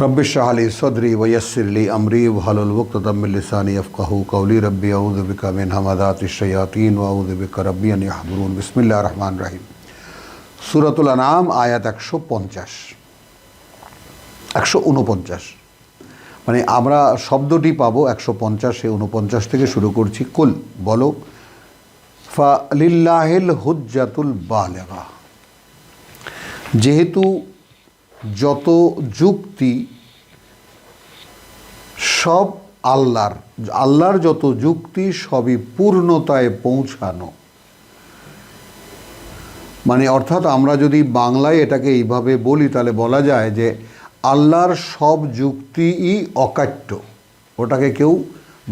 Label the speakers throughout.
Speaker 1: رب اشرح لي صدري ويسر لي امري واحلل عقدة من لساني يفقهوا قولي ربي اعوذ بك من همزات الشياطين واعوذ بك ربي ان يحضرون بسم الله الرحمن الرحيم সূরাতুল আনাম আয়াত একশো পঞ্চাশ একশো উনপঞ্চাশ মানে আমরা শব্দটি পাবো একশো পঞ্চাশে উনপঞ্চাশ থেকে শুরু করছি কুল বলো ফা লিল্লাহিল হুজ্জাতুল বালেগা যেহেতু যত যুক্তি, সব আল্লাহর আল্লাহর যত যুক্তি, সবই পূর্ণতায় পৌঁছানো। মানে অর্থাৎ আমরা যদি বাংলায় এটাকে এইভাবে বলি, তাহলে বলা যায় যে আল্লাহর সব যুক্তিই অকাট্য। ওটাকে কেউ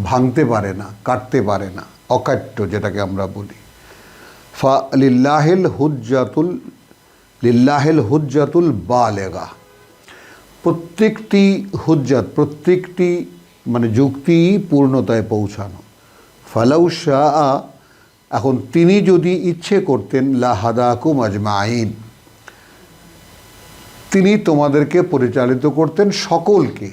Speaker 1: ভাঙতে পারে না, কাটতে পারে না। অকাট্য যেটাকে আমরা বলি। ফা, লিল্লাহিল হুজ্জাতুল লিল্লাহিল হুজ্জাতুল বালেগা। প্রত্যেকটি হুজ্জাত, প্রত্যেকটি মানে যুক্তি পূর্ণতায় পৌঁছানো। ফালাউ শাহ এখন তিনি যদি ইচ্ছে করতেন লাহাদাকুম আজমাইন, তিনি তোমাদেরকে পরিচালিত করতেন সকলকে।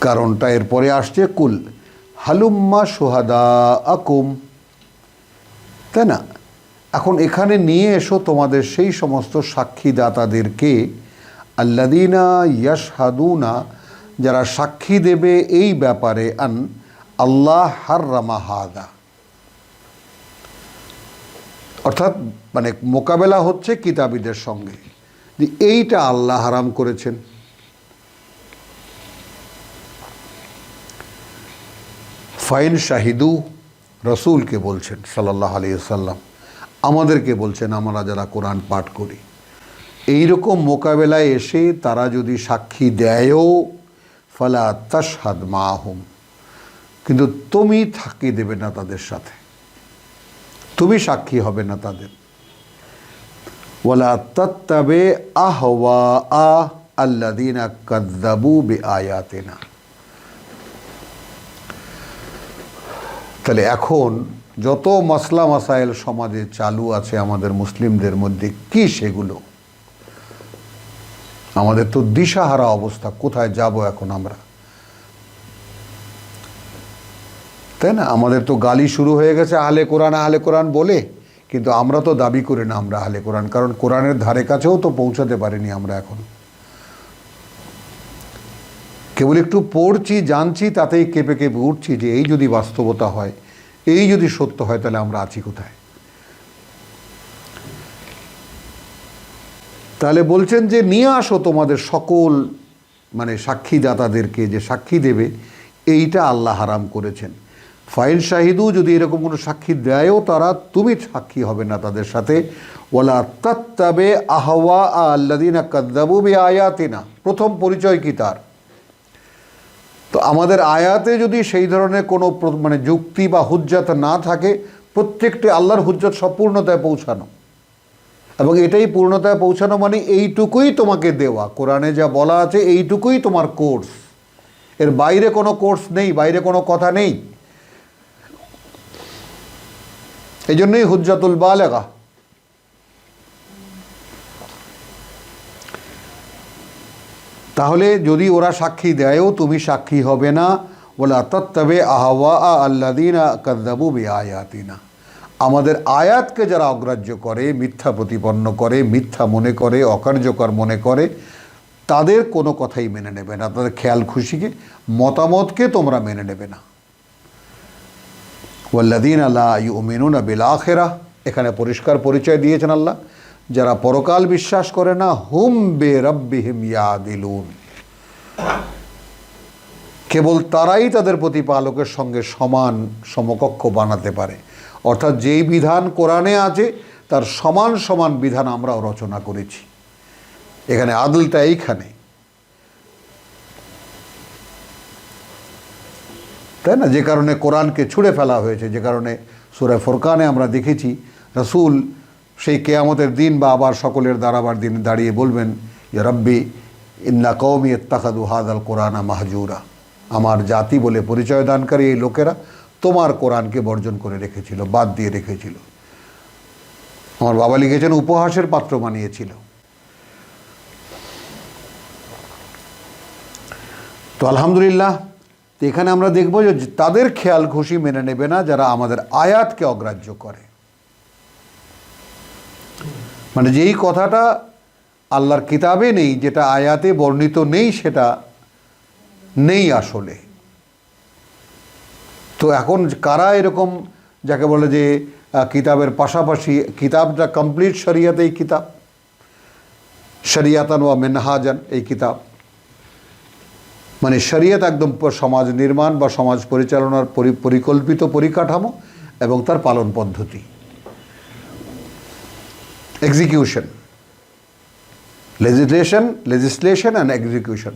Speaker 1: কারণটা এরপরে আসছে, কুল হালুম্মা সোহাদা আকুম তাই না? এখন এখানে নিয়ে এসো তোমাদের সেই সমস্ত সাক্ষীদাতাদেরকে। আল্লাদিনা ইয়াশহাদুনা, যারা সাক্ষী দেবে এই ব্যাপারে আন আল্লাহ হার হাদা। অর্থাৎ মানে মোকাবেলা হচ্ছে কিতাবীদের সঙ্গে যে এইটা আল্লাহ হারাম করেছেন। ফাইন শাহিদু রসুলকে বলছেন সাল্লাহ আলিয়াল্লাম আমাদেরকে বলছেন, আমরা যারা কোরআন পাঠ করি। এই রকম মোকাবেলায় এসে তারা যদি সাক্ষী দেয়ও, ফালা তাসাদ মাহুম। কিন্তু তুমি থাকি দেবে না তাদের সাথে। তুমি সাক্ষী হবে না তাদের। ওয়ালা আহওয়া আ আল্লাদিনা কাদ্দাবু বে আয়াতেনা তাহলে এখন যত মাসলা মাসাইল সমাজে চালু আছে আমাদের মুসলিমদের মধ্যে, কি সেগুলো? আমাদের তো দিশাহারা অবস্থা, কোথায় যাব এখন আমরা? তাই না? আমাদের তো গালি শুরু হয়ে গেছে, আহলে কোরআন আহলে কোরআন বলে, কিন্তু আমরা তো দাবি করি না আমরা আহলে কোরআন, কারণ কোরআনের ধারে কাছেও তো পৌঁছাতে পারিনি আমরা এখন। কেবল একটু পড়ছি, জানছি, তাতেই কেঁপে কেঁপে উঠছি যে এই যদি বাস্তবতা হয় এই যদি সত্য হয়, তাহলে আমরা আছি কোথায়? তাহলে বলছেন যে, নিয়ে আসো তোমাদের সকল মানে সাক্ষীদাতাদেরকে যে সাক্ষী দেবে, এইটা আল্লাহ হারাম করেছেন। ফাইল শাহিদু যদি এরকম কোনো সাক্ষী দেয়ও তারা, তুমি সাক্ষী হবে না তাদের সাথে। ওলা তত্তাবে আহওয়া আল্লাদিনা কাদ্দাবু বে আয়াতিনা প্রথম পরিচয় কি তার? তো আমাদের আয়াতে যদি সেই ধরনের কোনো মানে যুক্তি বা হুজ্জাত না থাকে, প্রত্যেকটি আল্লাহর হুজ্জত সব পূর্ণতায় পৌঁছানো। এবং এটাই পূর্ণতায় পৌঁছানো মানে এইটুকুই তোমাকে দেওয়া। কোরআনে যা বলা আছে এইটুকুই তোমার কোর্স। এর বাইরে কোনো কোর্স নেই, বাইরে কোনো কথা নেই। এই জন্যই হুজ্জাতুল বালেগা। তাহলে যদি ওরা সাক্ষী দেয়ও, তুমি সাক্ষী হবে না। বলে তত্তবে আহওয়া আল্লাদিনা কদ্দাবু বে আয়াতিনা আমাদের আয়াতকে যারা অগ্রাহ্য করে, মিথ্যা প্রতিপন্ন করে, মিথ্যা মনে করে, অকার্যকর মনে করে, তাদের কোনো কথাই মেনে নেবে না। তাদের খেয়াল খুশিকে, মতামতকে তোমরা মেনে নেবে না। ওয়াল্লাদিন আল্লাহ ইউ মিনুনা বিল আখেরা। এখানে পরিষ্কার পরিচয় দিয়েছেন আল্লাহ। যারা পরকাল বিশ্বাস করে না, হুম বে রব্বিহিম ইয়াদিলুন। কেবল তারাই তাদের প্রতিপালকের সঙ্গে সমান সমকক্ষ বানাতে পারে। অর্থাৎ যেই বিধান কোরআনে আছে, তার সমান সমান বিধান আমরাও রচনা করেছি। এখানে আদলটা এইখানে। তাই না? যে কারণে কোরআনকে ছুঁড়ে ফেলা হয়েছে, যে কারণে সুরে ফোরকানে আমরা দেখেছি, রসুল সেই কেয়ামতের দিন বা আবার সকলের দাঁড়াবার দিন দাঁড়িয়ে বলবেন, ইয়া রব্বি, ইন্না কৌমি ইত্তাকাদু হাদ আল কোরআনা মাহজুরা। আমার জাতি বলে পরিচয় দানকারী এই লোকেরা তোমার কোরআনকে বর্জন করে রেখেছিল, বাদ দিয়ে রেখেছিল। আমার বাবা লিখেছেন, উপহাসের পাত্র বানিয়েছিল। তো আলহামদুলিল্লাহ এখানে আমরা দেখব যে তাদের খেয়াল খুশি মেনে নেবে না যারা আমাদের আয়াতকে অগ্রাহ্য করে। মানে যেই কথাটা আল্লাহর কিতাবে নেই, যেটা আয়াতে বর্ণিত নেই, সেটা নেই আসলে। তো এখন কারা এরকম যাকে বলে যে কিতাবের পাশাপাশি, কিতাবটা কমপ্লিট শরিয়াত এই কিতাব? শরিয়াতান ওয়া মেনহাজান এই কিতাব। মানে শরিয়ত একদম সমাজ নির্মাণ বা সমাজ পরিচালনার পরি- পরিকল্পিত পরিকাঠামো এবং তার পালন পদ্ধতি। Execution legislation legislation and execution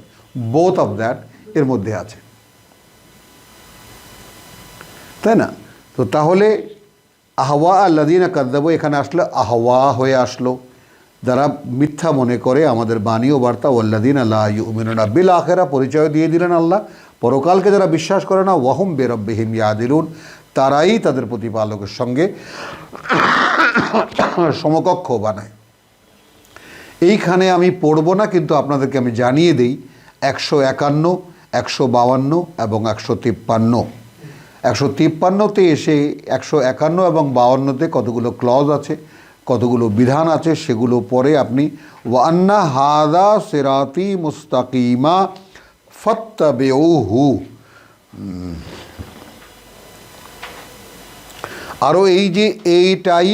Speaker 1: both of that এর মধ্যে আছে। তাই না? তো তাহলে আহওয়া আল্লাদিনা কাদ্দাবো এখানে আসলে আহওয়া হয়ে আসলো। যারা মিথ্যা মনে করে, আমাদের বাণী ও বার্তা ওল্লাদিন আল্লাহ ইউমিনা বিল আখেরা পরিচয় দিয়ে দিলেন আল্লাহ। পরকালকে যারা বিশ্বাস করে না, ওয়াহুম বেরব্বিহিম ইয়াদিলুন তারাই তাদের প্রতিপালকের সঙ্গে সমকক্ষ বানায়। এইখানে আমি পড়ব না, কিন্তু আপনাদেরকে আমি জানিয়ে দিই, একশো একান্ন, একশো বাউান্ন এবং একশো তিপ্পান্ন। একশো তিপ্পান্নতে এসে একশো একান্ন এবং বাউান্নতে কতগুলো ক্লজ আছে, কতগুলো বিধান আছে, সেগুলো পরে আপনি ওয়ান্না হাদা সেরাতি মুস্তাকিমা ফত্তাবেহু আরও এই যে এইটাই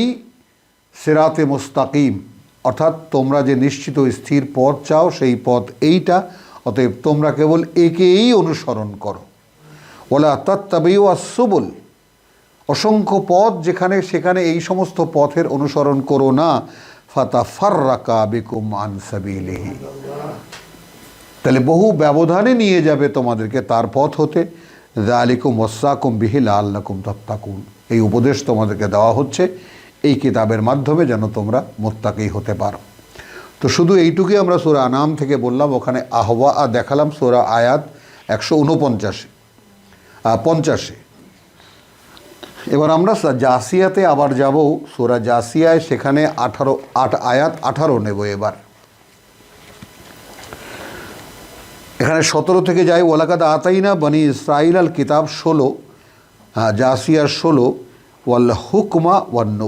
Speaker 1: সেরাতে মুস্তাকিম। অর্থাৎ তোমরা যে নিশ্চিত স্থির পথ চাও, সেই পথ এইটা। অতএব তোমরা কেবল একেই অনুসরণ করো। ওলা তত্তাবেও আসবল অসংখ্য পথ যেখানে, সেখানে এই সমস্ত পথের অনুসরণ করো না। ফাতা ফার্রাকা বিকুম আনসাবিলেহি তাহলে বহু ব্যবধানে নিয়ে যাবে তোমাদেরকে, তার পথ হতে। জালিকুম ওসাকুম বিহিল আল্লাকুম তত্তাকুন। এই উপদেশ তোমাদেরকে দেওয়া হচ্ছে। এই কিতাবের মাধ্যমে যেন তোমরা মোত্তাকেই হতে পারো। তো শুধু এইটুকুই আমরা সোরা আনাম থেকে বললাম, ওখানে আহওয়া আ দেখালাম, সোরা আয়াত একশো উনপঞ্চাশে পঞ্চাশে। এবার আমরা জাসিয়াতে আবার যাব, সোরা জাসিয়ায় সেখানে আঠারো, আট আয়াত আঠারো নেব এবার। এখানে সতেরো থেকে যাই ওলাকাদ আতাইনা বনি ইসরাইল আল কিতাব ষোলো জাসিয়ার ষোলো ওয়াল হুকমা ওয়ান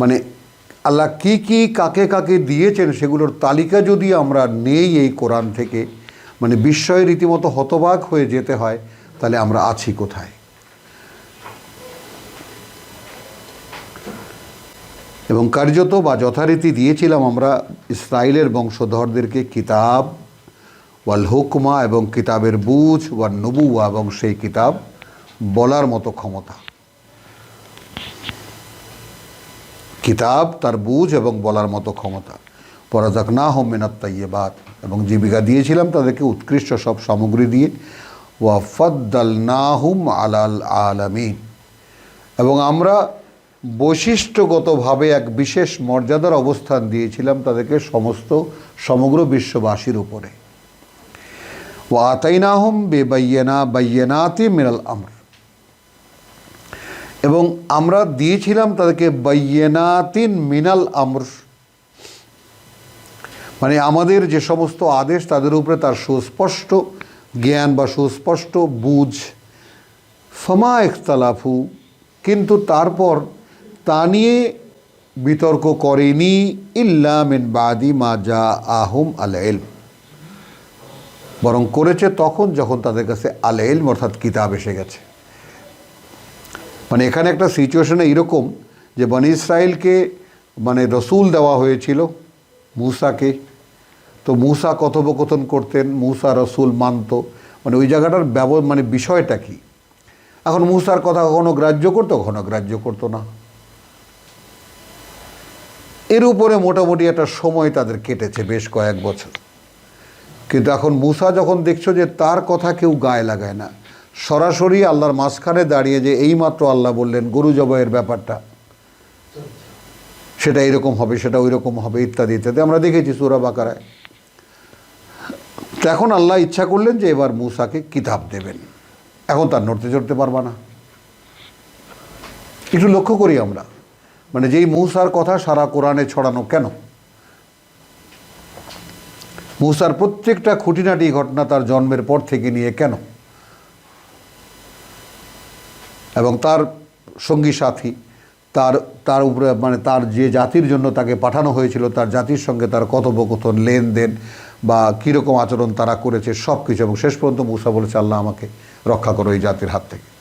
Speaker 1: মানে আল্লাহ কি কি কাকে কাকে দিয়েছেন সেগুলোর তালিকা যদি আমরা নেই এই কোরআন থেকে মানে বিস্ময়ে রীতিমতো হতবাক হয়ে যেতে হয়, তাহলে আমরা আছি কোথায়? এবং কার্যত বা যথারীতি দিয়েছিলাম আমরা ইসরায়েলের বংশধরদেরকে কিতাব ওয়াল হুকমা এবং কিতাবের বুঝ ওয়াল নবুয়া এবং সেই কিতাব বলার মতো ক্ষমতা। কিতাব তার বুঝ এবং বলার মতো ক্ষমতা। পরাজাক না হোম মেনাত তাইয়েবাদ এবং জীবিকা দিয়েছিলাম তাদেরকে উৎকৃষ্ট সব সামগ্রী দিয়ে। ওয়াফদ্দাল নাহুম আলাল আলামিন। এবং আমরা বৈশিষ্ট্যগতভাবে এক বিশেষ মর্যাদার অবস্থান দিয়েছিলাম তাদেরকে সমস্ত, সমগ্র বিশ্ববাসীর উপরে। ও আতাইনাহম বেবাইয়েনা বাইয়েনাতি মিনাল আমর এবং আমরা দিয়েছিলাম তাদেরকে বাইয়েনাতিন মিনাল আমর মানে আমাদের যে সমস্ত আদেশ তাদের উপরে তার সুস্পষ্ট জ্ঞান বা সুস্পষ্ট বুঝ ফমা ইখতালাফু কিন্তু তারপর তা নিয়ে বিতর্ক করেনি ইল্লা মিন বাদি মা যা আহুম আল ইলম বরং করেছে তখন যখন তাদের কাছে আল অর্থাৎ কিতাব এসে গেছে। মানে এখানে একটা সিচুয়েশনে এরকম যে বনি ইসরায়েলকে মানে রসুল দেওয়া হয়েছিল মূসাকে। তো মূসা কথোপকথন করতেন, মূসা রসুল মানত। মানে ওই জায়গাটার ব্যব মানে বিষয়টা কি? এখন মূসার কথা কখনো গ্রাহ্য করতো, কখনো গ্রাহ্য করতো না। এর উপরে মোটামুটি একটা সময় তাদের কেটেছে বেশ কয়েক বছর। কিন্তু এখন মুসা যখন দেখছ যে তার কথা কেউ গায়ে লাগায় না, সরাসরি আল্লাহর মাঝখানে দাঁড়িয়ে যে এইমাত্র আল্লাহ বললেন, গরু জবাইয়ের ব্যাপারটা, সেটা এরকম হবে, সেটা ওই রকম হবে, ইত্যাদি ইত্যাদি। আমরা দেখেছি সুরা বাকারায়। তো এখন আল্লাহ ইচ্ছা করলেন যে এবার মুসাকে কিতাব দেবেন। এখন তার নড়তে চড়তে পারবা না। একটু লক্ষ্য করি আমরা। মানে যেই মূসার কথা সারা কোরআনে ছড়ানো কেন? মুসার প্রত্যেকটা খুঁটিনাটি ঘটনা তার জন্মের পর থেকে নিয়ে কেন? এবং তার সঙ্গী সাথী, তার তার উপরে মানে তার যে জাতির জন্য তাকে পাঠানো হয়েছিল, তার জাতির সঙ্গে তার কথোপকথন, লেনদেন বা কীরকম আচরণ তারা করেছে, সব কিছু। এবং শেষ পর্যন্ত মুসা বলেছে, আল্লাহ আমাকে রক্ষা করো এই জাতির হাত থেকে।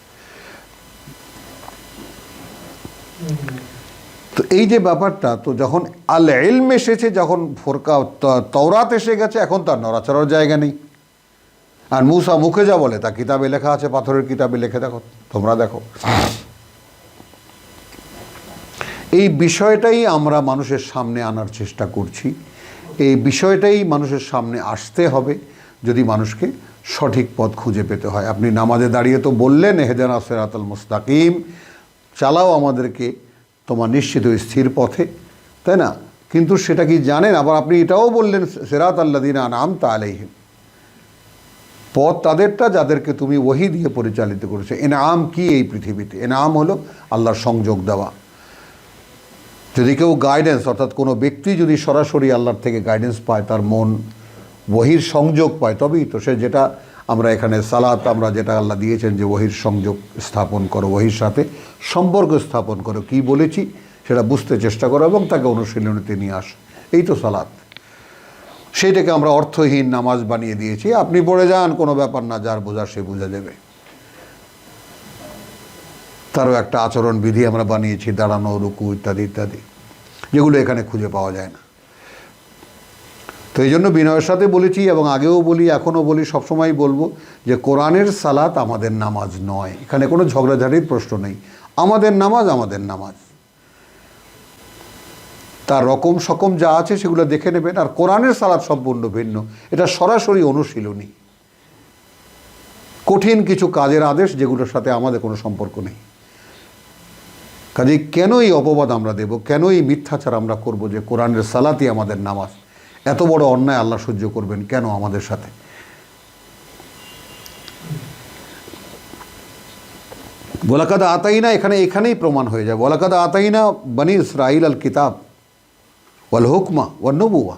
Speaker 1: তো এই যে ব্যাপারটা, তো যখন আল এলম এসেছে, যখন ফোরকা তওরাত এসে গেছে, এখন তার নড়াচড়ার জায়গা নেই। আর মুসা মুখে যা বলে, তা কিতাবে লেখা আছে, পাথরের কিতাবে লেখে দেখো, তোমরা দেখো। এই বিষয়টাই আমরা মানুষের সামনে আনার চেষ্টা করছি। এই বিষয়টাই মানুষের সামনে আসতে হবে, যদি মানুষকে সঠিক পথ খুঁজে পেতে হয়। আপনি নামাজে দাঁড়িয়ে তো বললেন হেদেন সেরাতাল মুস্তাকিম চালাও আমাদেরকে তোমার নিশ্চিত স্থির পথে, তাই না? কিন্তু সেটা কি জানেন? আবার আপনি এটাও বললেন, সেরাত আল্লাদিন আনাম তা আলাইহিম। পথ তাদেরটা যাদেরকে তুমি ওহি দিয়ে পরিচালিত করেছ। এনাম কি এই পৃথিবীতে? এনাম হলো আল্লাহর সংযোগ দেওয়া। যদি কেউ গাইডেন্স অর্থাৎ কোনো ব্যক্তি যদি সরাসরি আল্লাহর থেকে গাইডেন্স পায়, তার মন ওহির সংযোগ পায়, তবেই তো সে যেটা আমরা এখানে সালাত আমরা যেটা আল্লাহ দিয়েছেন যে ওহির সংযোগ স্থাপন করো, ওহির সাথে সম্পর্ক স্থাপন করো। কি বলেছি? সেটা বুঝতে চেষ্টা করো এবং তাকে অনুশীলনীতে নিয়ে আসো। এই তো সালাত। সেইটাকে আমরা অর্থহীন নামাজ বানিয়ে দিয়েছি। আপনি পড়ে যান, কোনো ব্যাপার না, যার বোঝা সে বোঝা দেবে। তারও একটা আচরণ বিধি আমরা বানিয়েছি, দাঁড়ানো, রুকু ইত্যাদি ইত্যাদি, যেগুলো এখানে খুঁজে পাওয়া যায় না। তো এই জন্য বিনয়ের সাথে বলেছি এবং আগেও বলি, এখনও বলি, সবসময় বলব যে কোরআনের সালাত আমাদের নামাজ নয়। এখানে কোনো ঝগড়াঝাড়ির প্রশ্ন নেই। আমাদের নামাজ আমাদের নামাজ। তার রকম সকম যা আছে সেগুলো দেখে নেবেন। আর কোরআনের সালাদ সম্পূর্ণ ভিন্ন। এটা সরাসরি অনুশীলনী। কঠিন কিছু কাজের আদেশ যেগুলোর সাথে আমাদের কোনো সম্পর্ক নেই। কাজেই কেনই অপবাদ আমরা দেব? কেনই মিথ্যাচার আমরা করব যে কোরআনের সালাতই আমাদের নামাজ? এত বড় অন্যায় আল্লাহ সহ্য করবেন কেন আমাদের সাথে? বলাকাদা আতাইনা, এখানে এখানেই প্রমাণ হয়ে যায়। বলাকাদা আতাইনা বানি ইসরাইল আল কিতাব ওয়াল হুকমা ওয়াল নবুয়া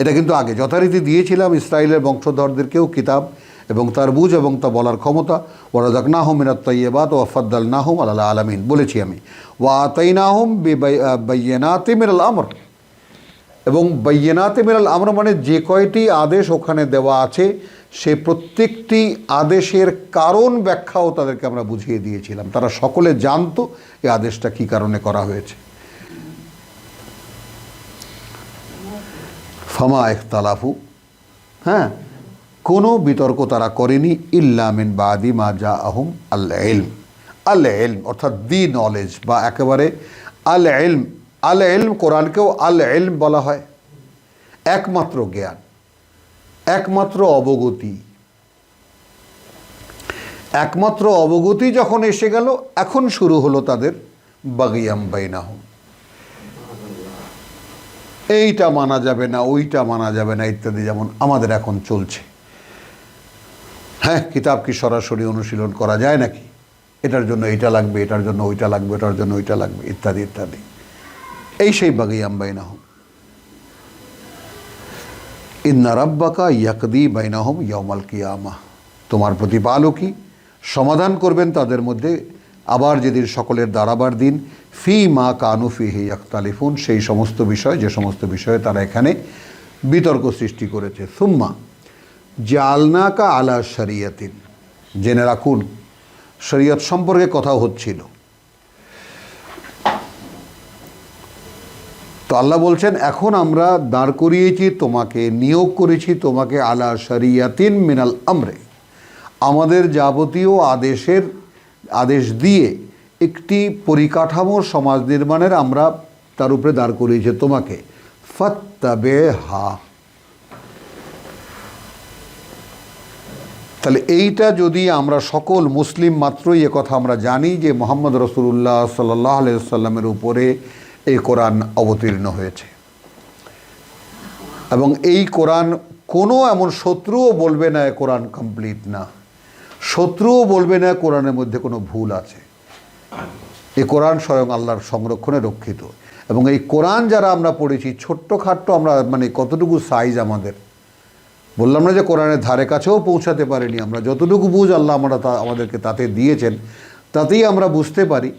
Speaker 1: এটা কিন্তু আগে যথারীতি দিয়েছিলাম ইসরায়েলের বংশধরদেরকেও কিতাব এবং তার বুঝ এবং তা বলার ক্ষমতা। ওরাজাক নাহম মিনাত তৈবাত ও ফদ্দাল নাহম আল্লাহ আলমিন। বলেছি আমি। ওয়া আতাই নাহম বাইয়েনাতে মিরাল আমর। এবং বাইয়েনাতে মিরাল আমর মানে যে কয়টি আদেশ ওখানে দেওয়া আছে, সে প্রত্যেকটি আদেশের কারণ ব্যাখ্যাও তাদেরকে আমরা বুঝিয়ে দিয়েছিলাম। তারা সকলে জানতো এই আদেশটা কী কারণে করা হয়েছে। ফামা ইখতালাফু হ্যাঁ কোনো বিতর্ক তারা করেনি ইল্লামিন বাদি মা যা আহম আল এলম আল এলম অর্থাৎ দি নলেজ বা একেবারে আল এলম আল এলম কোরআনকেও আল এলম বলা হয়। একমাত্র জ্ঞান, একমাত্র অবগতি। একমাত্র অবগতি যখন এসে গেল, এখন শুরু হলো তাদের বাগিয়াম বাইনাহম। এইটা মানা যাবে না, ওইটা মানা যাবে না, ইত্যাদি যেমন আমাদের এখন চলছে। হ্যাঁ কিতাব কি সরাসরি অনুশীলন করা যায় নাকি? এটার জন্য এইটা লাগবে, এটার জন্য ওইটা লাগবে এটার জন্য ওইটা লাগবে, ইত্যাদি ইত্যাদি। এই সেই বাগি আম্বাইনাহম ইন্না রাব্বাকা ইয়াকদি বাইনাহম ইয়মাল কিয়ামা তোমার প্রতিপালকই সমাধান করবেন তাদের মধ্যে। আবার যেদিন সকলের দাঁড়াবার দিন, ফি মা কানু ফি হে ইয়াক্তালিফুন সেই সমস্ত বিষয়, যে সমস্ত বিষয়ে তারা এখানে বিতর্ক সৃষ্টি করেছে। সুম্মা জালনাকা আলা শরিয়াতিন। জেনে রাখুন, শরীয়ত সম্পর্কে কথা হচ্ছিল। আল্লাহ বলছেন, এখন আমরা দাঁড় করিয়েছি, তোমাকে নিয়োগ করেছি, তোমাকে আলা শরিয়াতিন মিনাল আমরে। আমাদের যাবতীয় আদেশের, আদেশ দিয়ে একটি পরিকাঠামো সমাজ নির্মাণের আমরা তার উপরে দাঁড় করিয়েছি তোমাকে। ফত্তাবে হা তাহলে এইটা যদি আমরা সকল মুসলিম মাত্রই কথা আমরা জানি যে মোহাম্মদ রসুল্লাহ সাল্লাহ আলাইসাল্লামের উপরে এই কোরআন অবতীর্ণ হয়েছে। এবং এই কোরআন কোনো এমন শত্রুও বলবে না, এ কোরআন কমপ্লিট না। শত্রুও বলবে না কোরআনের মধ্যে কোনো ভুল আছে। এই কোরআন স্বয়ং আল্লাহর সংরক্ষণে রক্ষিত। এবং এই কোরআন যারা আমরা পড়েছি ছোট্ট খাট্ট আমরা মানে কতটুকু সাইজ আমাদের? বললাম না যে কোরআনের ধারে কাছেও পৌঁছাতে পারিনি আমরা। যতটুকু বুঝ আল্লাহ আমরা তা, আমাদেরকে তাতে দিয়েছেন, তাতেই আমরা বুঝতে পারি।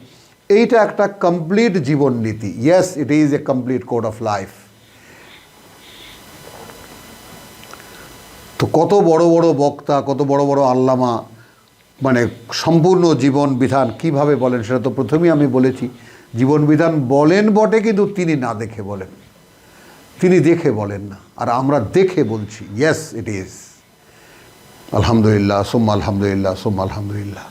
Speaker 1: এইটা একটা কমপ্লিট জীবন নীতি yes it is a complete code of life তো কত বড় বড় বক্তা, কত বড় বড় আল্লামা মানে সম্পূর্ণ জীবন বিধান কীভাবে বলেন সেটা তো প্রথমেই আমি বলেছি। জীবন বিধান বলেন বটে, কিন্তু তিনি না দেখে বলেন। তিনি দেখে বলেন না। আর আমরা দেখে বলছি ইয়েস ইট ইজ আলহামদুলিল্লাহ, সোম্মা আলহামদুলিল্লাহ সোম্মা আলহামদুলিল্লাহ।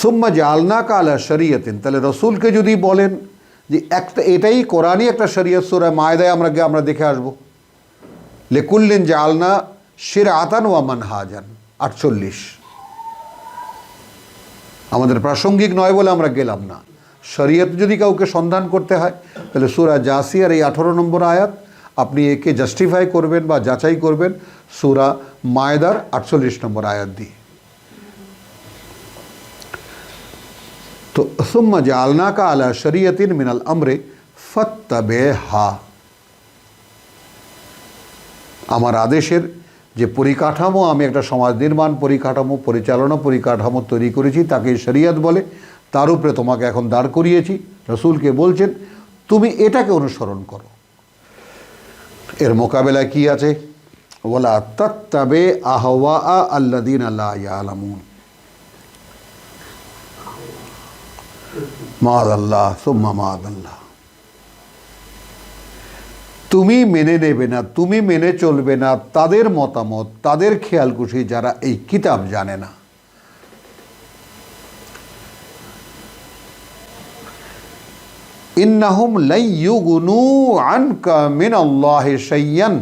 Speaker 1: সোম্মা যে আলনা কালা শরিয়তেন। তাহলে রসুলকে যদি বলেন যে একটা এটাই কোরআনই একটা শরীয়ত সুরা মায়দায় আমরা গিয়ে আমরা দেখে আসব। লেকুল্লেন যে আলনা শির আতান ওয়া মান হাজান আটচল্লিশ। আমাদের প্রাসঙ্গিক নয় বলে আমরা গেলাম না। শরীয়ত যদি কাউকে সন্ধান করতে হয়, তাহলে সুরা জাসিয়ার এই আঠারো নম্বর আয়াত আপনি একে জাস্টিফাই করবেন বা যাচাই করবেন সুরা মায়দার আটচল্লিশ নম্বর আয়াত দিয়ে। তো সুম্মা যে আলনাকা আলা শরিয়তিন মিনাল আমরে ফত্তাবে হা আমার আদেশের যে পরিকাঠামো আমি একটা সমাজ নির্মাণ পরিকাঠামো পরিচালনা পরিকাঠামো তৈরি করেছি তাকে শরিয়ত বলে তার উপরে তোমাকে এখন দাঁড় করিয়েছি রসুলকে বলছেন, তুমি এটাকে অনুসরণ করো। এর মোকাবেলায় কি আছে? ওলা তত্তাবে আহওয়া আল্লাদিন আল্লাহ আলামুন মাদ আল্লাহ সুম্মা মাদ আল্লাহ তুমি মেনে নেবে না, তুমি মেনে চলবে না, তাদের মতামত, তাদের খেয়ালকুশি যারা এই কিতাব জানে না। ইন্নাহুম লাইয়ুগনু আনকা মিন আল্লাহি শাইয়ান।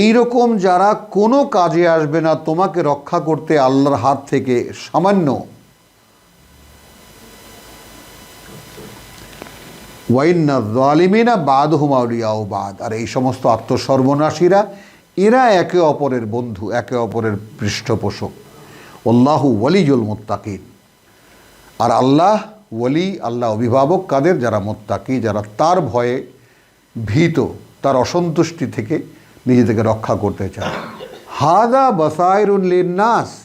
Speaker 1: এইরকম যারা কোনো কাজে আসবে না, তোমাকে রক্ষা করতে আল্লাহর হাত থেকে সামান্য ওয়াইন্না বাদ হুমাউলিয়াও বাদ। আর এই সমস্ত আত্মসর্বনাশীরা, এরা একে অপরের বন্ধু, একে অপরের পৃষ্ঠপোষক। আল্লাহু ওয়ালিজুল মোত্তাকিন। আর আল্লাহ ওয়ালি, আল্লাহ অভিভাবক কাদের? যারা মোত্তাকি, যারা তার ভয়ে ভীত, তার অসন্তুষ্টি থেকে নিজেদেরকে রক্ষা করতে চায়। হাদা বাসায়রুল্লিন নাস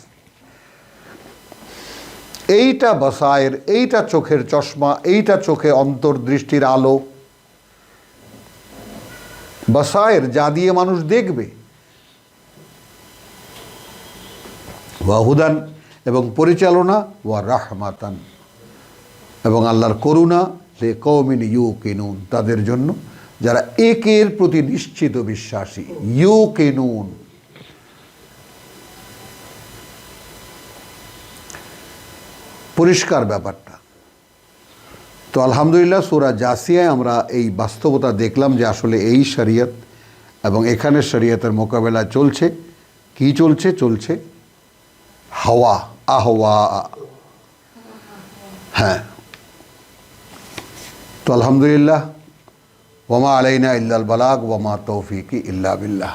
Speaker 1: এইটা বাসায়ের, এইটা চোখের চশমা, এইটা চোখে অন্তর্দৃষ্টির আলো। বাসায়ের যা দিয়ে মানুষ দেখবে। ওয়াহুদান এবং পরিচালনা, ওয়া রাহমাতান। এবং আল্লাহর করুণা, লে কৌমিন ইউ কেনুন তাদের জন্য যারা একের প্রতি নিশ্চিত বিশ্বাসী ইউ কেনুন পরিষ্কার ব্যাপারটা। তো আলহামদুলিল্লাহ সুরা জাসিয়ায় আমরা এই বাস্তবতা দেখলাম যে আসলে এই শরীয়ত এবং এখানে শরীয়তের মোকাবেলা চলছে। কি চলছে? চলছে হাওয়া, আহওয়া। হ্যাঁ। তো আলহামদুলিল্লাহ ওমা আলাইনা ইল্লাল বালাগ ওমা তৌফিকি ইল্লা বিল্লাহ।